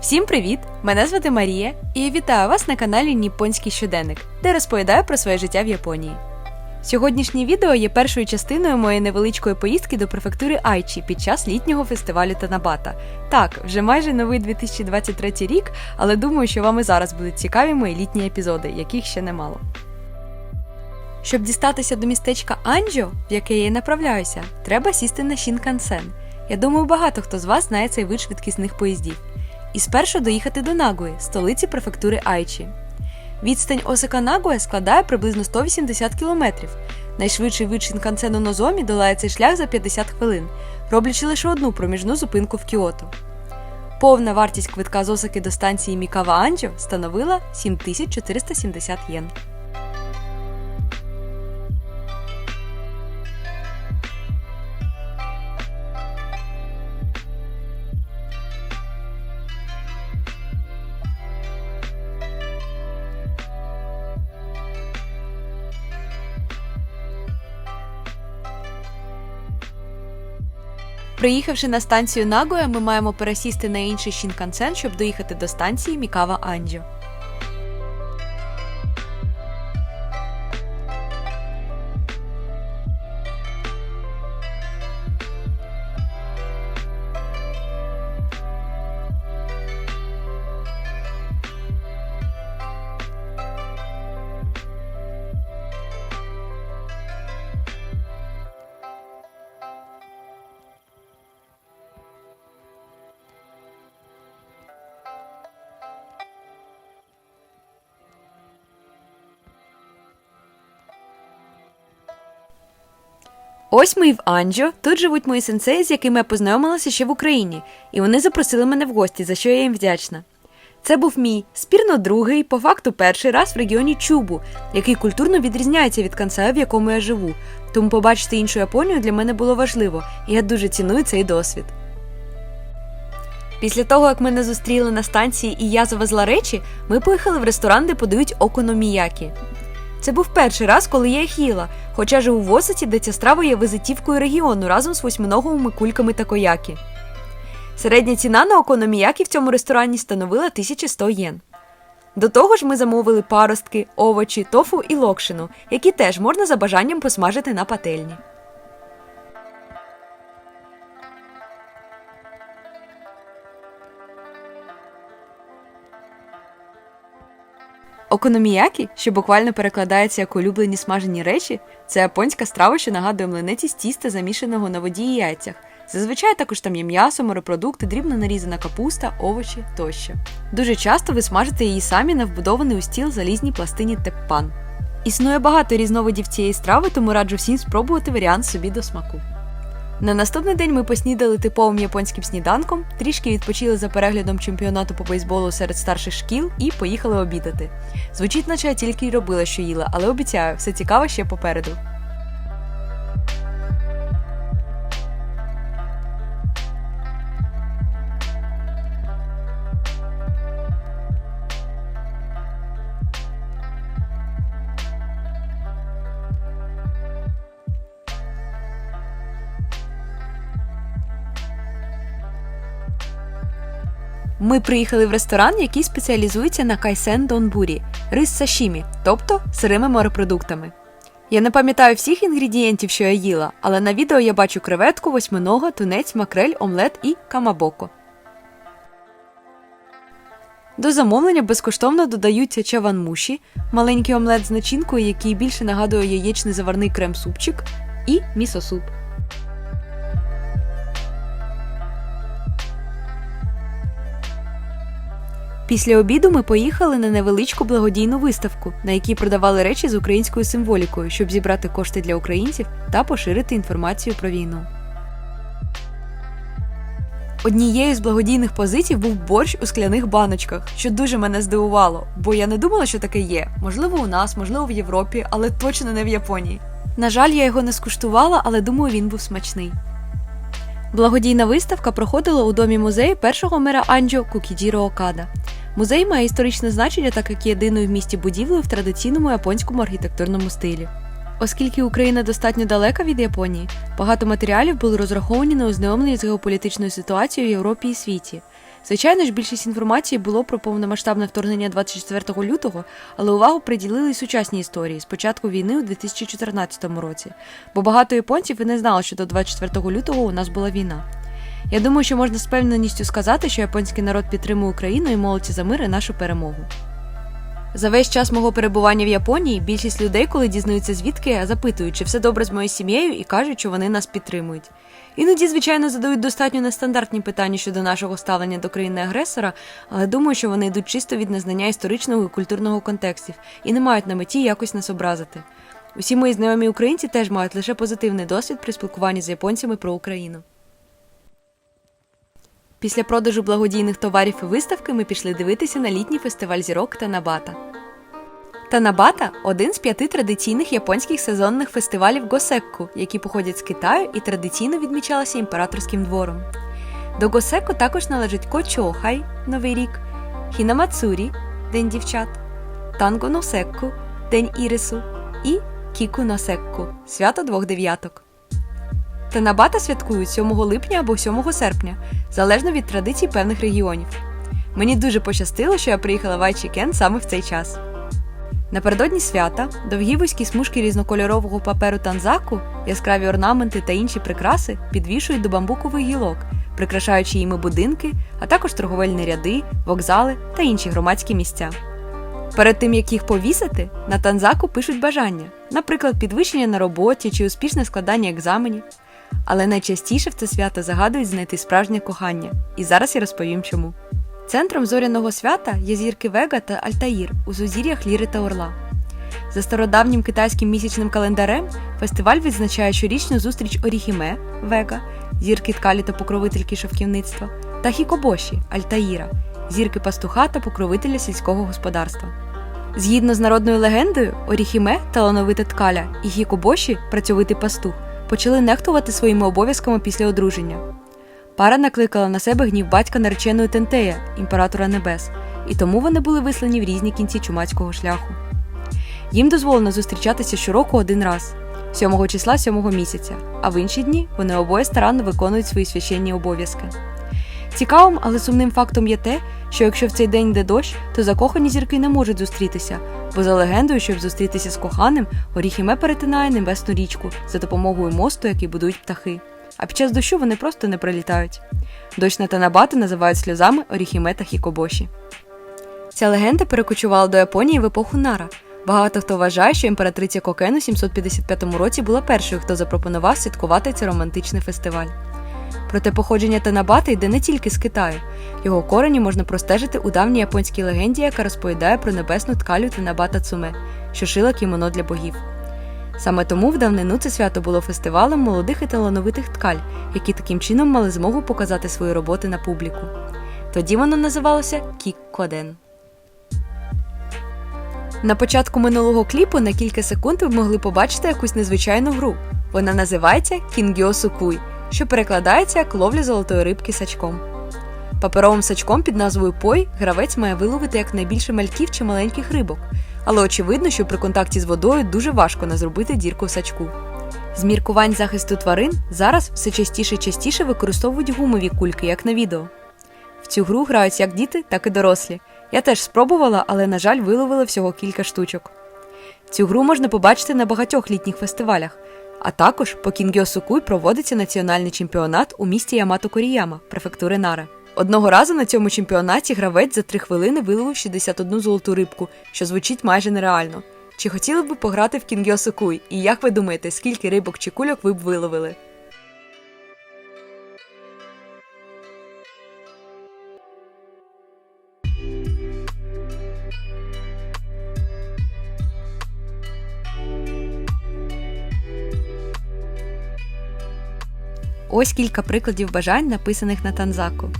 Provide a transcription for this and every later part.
Всім привіт! Мене звати Марія, і я вітаю вас на каналі Ніпонський щоденник, де розповідаю про своє життя в Японії. Сьогоднішнє відео є першою частиною моєї невеличкої поїздки до префектури Айчі під час літнього фестивалю Танабата. Так, вже майже новий 2023 рік, але думаю, що вам і зараз будуть цікаві мої літні епізоди, яких ще немало. Щоб дістатися до містечка Анджо, в яке я і направляюся, треба сісти на Шінкансен. Я думаю, багато хто з вас знає цей вид швидкісних поїздів. І спершу доїхати до Нагої, столиці префектури Айчі. Відстань Осака Нагуя складає приблизно 180 кілометрів. Найшвидший вид Шінкансену Нозомі долає цей шлях за 50 хвилин, роблячи лише одну проміжну зупинку в Кіото. Повна вартість квитка з Осаки до станції Мікава Анджо становила 7470 єн. Приїхавши на станцію Нагоя, ми маємо пересісти на інший Шінкансен, щоб доїхати до станції Мікава Анджо. Ось ми і в Анджо. Тут живуть мої сенсеї, з якими я познайомилася ще в Україні, і вони запросили мене в гості, за що я їм вдячна. Це був мій спірно другий, по факту перший раз в регіоні Чубу, який культурно відрізняється від Кансаю, в якому я живу. Тому побачити іншу Японію для мене було важливо, і я дуже ціную цей досвід. Після того, як мене зустріли на станції і я завезла речі, ми поїхали в ресторан, де подають окономіякі. Це був перший раз, коли я їх їла, хоча живу в Осаці, де ця страва є визитівкою регіону разом з восьминоговими кульками та кояки. Середня ціна на окономіякі в цьому ресторані становила 1100 єн. До того ж, ми замовили паростки, овочі, тофу і локшину, які теж можна за бажанням посмажити на пательні. Окономіякі, що буквально перекладається як улюблені смажені речі, це японська страва, що нагадує млинець з тіста, замішаного на воді і яйцях. Зазвичай також там є м'ясо, морепродукти, дрібно нарізана капуста, овочі тощо. Дуже часто ви смажите її самі на вбудований у стіл залізній пластині теппан. Існує багато різновидів цієї страви, тому раджу всім спробувати варіант собі до смаку. На наступний день ми поснідали типовим японським сніданком, трішки відпочили за переглядом чемпіонату по бейсболу серед старших шкіл і поїхали обідати. Звучить, наче я тільки й робила, що їла, але обіцяю, все цікаве ще попереду. Ми приїхали в ресторан, який спеціалізується на кайсен донбурі рис сашімі, тобто сирими морепродуктами. Я не пам'ятаю всіх інгредієнтів, що я їла, але на відео я бачу креветку, восьминога, тунець, макрель, омлет і камабоко. До замовлення безкоштовно додаються чаванмуші, маленький омлет з начинкою, який більше нагадує яєчний заварний крем-супчик, і місосуп. Після обіду ми поїхали на невеличку благодійну виставку, на якій продавали речі з українською символікою, щоб зібрати кошти для українців та поширити інформацію про війну. Однією з благодійних позицій був борщ у скляних баночках, що дуже мене здивувало, бо я не думала, що таке є. Можливо, у нас, можливо, в Європі, але точно не в Японії. На жаль, я його не скуштувала, але думаю, він був смачний. Благодійна виставка проходила у домі музею першого мера Анджо Кукіджіро Окада. Музей має історичне значення, так як єдиною в місті будівлею в традиційному японському архітектурному стилі. Оскільки Україна достатньо далека від Японії, багато матеріалів були розраховані на ознайомлення з геополітичною ситуацією в Європі і світі. Звичайно ж, більшість інформації було про повномасштабне вторгнення 24 лютого, але увагу приділили сучасній історії з початку війни у 2014 році, бо багато японців і не знали, що до 24 лютого у нас була війна. Я думаю, що можна з певненістю сказати, що японський народ підтримує Україну і молиться за мир і нашу перемогу. За весь час мого перебування в Японії більшість людей, коли дізнаються звідки, запитують, чи все добре з моєю сім'єю, і кажуть, що вони нас підтримують. Іноді, звичайно, задають достатньо нестандартні питання щодо нашого ставлення до країни-агресора, але думаю, що вони йдуть чисто від незнання історичного і культурного контекстів і не мають на меті якось нас образити. Усі мої знайомі українці теж мають лише позитивний досвід при спілкуванні з японцями про Україну. Після продажу благодійних товарів і виставки ми пішли дивитися на літній фестиваль зірок Танабата. Танабата один з п'яти традиційних японських сезонних фестивалів Госекку, які походять з Китаю і традиційно відмічалися імператорським двором. До Госекку також належить Кочохай Новий рік, Хінамацурі День дівчат, Танго Носекку День Ірису і Кіку Носекку свято двох дев'яток. Танабата святкують 7 липня або 7 серпня, залежно від традицій певних регіонів. Мені дуже пощастило, що я приїхала в Айчікен саме в цей час. Напередодні свята довгі вузькі смужки різнокольорового паперу танзаку, яскраві орнаменти та інші прикраси підвішують до бамбукових гілок, прикрашаючи їми будинки, а також торговельні ряди, вокзали та інші громадські місця. Перед тим як їх повісити, на танзаку пишуть бажання, наприклад, підвищення на роботі чи успішне складання екзаменів. Але найчастіше в це свято загадують знайти справжнє кохання, і зараз я розповім чому. Центром зоряного свята є зірки Вега та Альтаїр у сузір'ях Ліри та Орла. За стародавнім китайським місячним календарем фестиваль відзначає щорічну зустріч Оріхіме Вега, зірки ткалі та покровительки шовківництва, та Хікобоші Альтаїра, зірки пастуха та покровителя сільського господарства. Згідно з народною легендою, Оріхіме талановита ткаля і Хікобоші працьовитий пастух почали нехтувати своїми обов'язками після одруження. Пара накликала на себе гнів батька нареченої Тентея, імператора небес, і тому вони були вислані в різні кінці чумацького шляху. Їм дозволено зустрічатися щороку один раз, 7 числа 7 місяця, а в інші дні вони обоє старанно виконують свої священні обов'язки. Цікавим, але сумним фактом є те, що якщо в цей день йде дощ, то закохані зірки не можуть зустрітися, бо за легендою, щоб зустрітися з коханим, Оріхіме перетинає небесну річку за допомогою мосту, який будують птахи. А під час дощу вони просто не прилітають. Дощ на Танабати називають сльозами Оріхіме та Хікобоші. Ця легенда перекочувала до Японії в епоху Нара. Багато хто вважає, що імператриця Кокен у 755 році була першою, хто запропонував святкувати цей романтичний фестиваль. Проте походження Танабати йде не тільки з Китаю. Його корені можна простежити у давній японській легенді, яка розповідає про небесну ткалю Танабата Цуме, що шила кімоно для богів. Саме тому в давнину це свято було фестивалем молодих і талановитих ткаль, які таким чином мали змогу показати свої роботи на публіку. Тоді воно називалося Кік-Коден. На початку минулого кліпу на кілька секунд ви могли побачити якусь незвичайну гру. Вона називається Кінгіо Сукуй, що перекладається як ловля золотої рибки сачком. Паперовим сачком під назвою Пой гравець має виловити якнайбільше мальків чи маленьких рибок, але очевидно, що при контакті з водою дуже важко не зробити дірку в сачку. З міркувань захисту тварин зараз все частіше і частіше використовують гумові кульки, як на відео. В цю гру грають як діти, так і дорослі. Я теж спробувала, але, на жаль, виловила всього кілька штучок. Цю гру можна побачити на багатьох літніх фестивалях, а також по Кінгіосукуй проводиться національний чемпіонат у місті Ямато Коріяма, префектури Нара. Одного разу на цьому чемпіонаті гравець за три хвилини виловив 61 золоту рибку, що звучить майже нереально. Чи хотіли б ви пограти в Кінгіосукуй? І як ви думаєте, скільки рибок чи кульок ви б виловили? Ось кілька прикладів бажань, написаних на танзаку.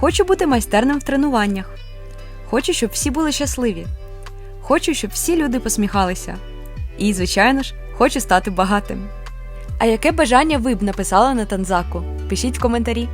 Хочу бути майстерним в тренуваннях. Хочу, щоб всі були щасливі. Хочу, щоб всі люди посміхалися. І, звичайно ж, хочу стати багатим. А яке бажання ви б написали на танзаку? Пишіть в коментарі.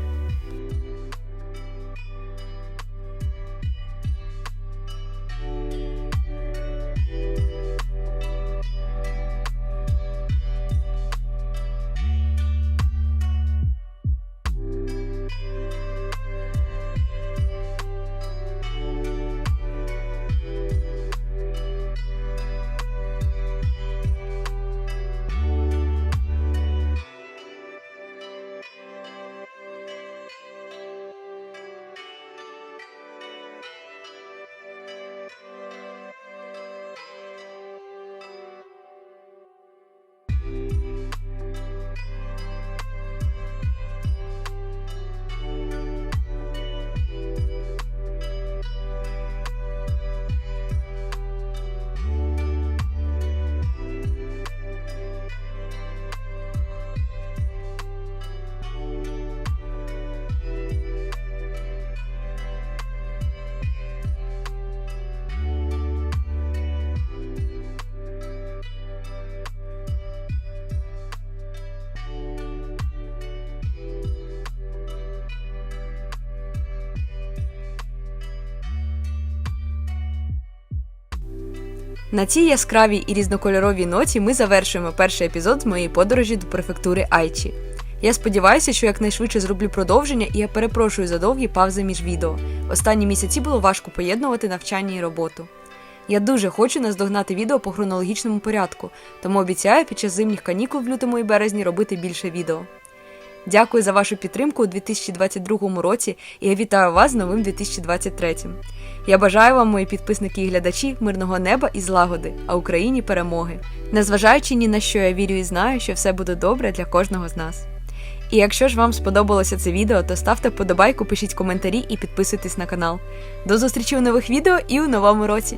На цій яскравій і різнокольоровій ноті ми завершуємо перший епізод з моєї подорожі до префектури Айчі. Я сподіваюся, що якнайшвидше зроблю продовження, і я перепрошую за довгі паузи між відео. Останні місяці було важко поєднувати навчання і роботу. Я дуже хочу наздогнати відео по хронологічному порядку, тому обіцяю під час зимніх канікул в лютому і березні робити більше відео. Дякую за вашу підтримку у 2022 році і я вітаю вас з новим 2023. Я бажаю вам, мої підписники і глядачі, мирного неба і злагоди, а Україні перемоги. Незважаючи ні на що я вірю і знаю, що все буде добре для кожного з нас. І якщо ж вам сподобалося це відео, то ставте вподобайку, пишіть коментарі і підписуйтесь на канал. До зустрічі у нових відео і у новому році!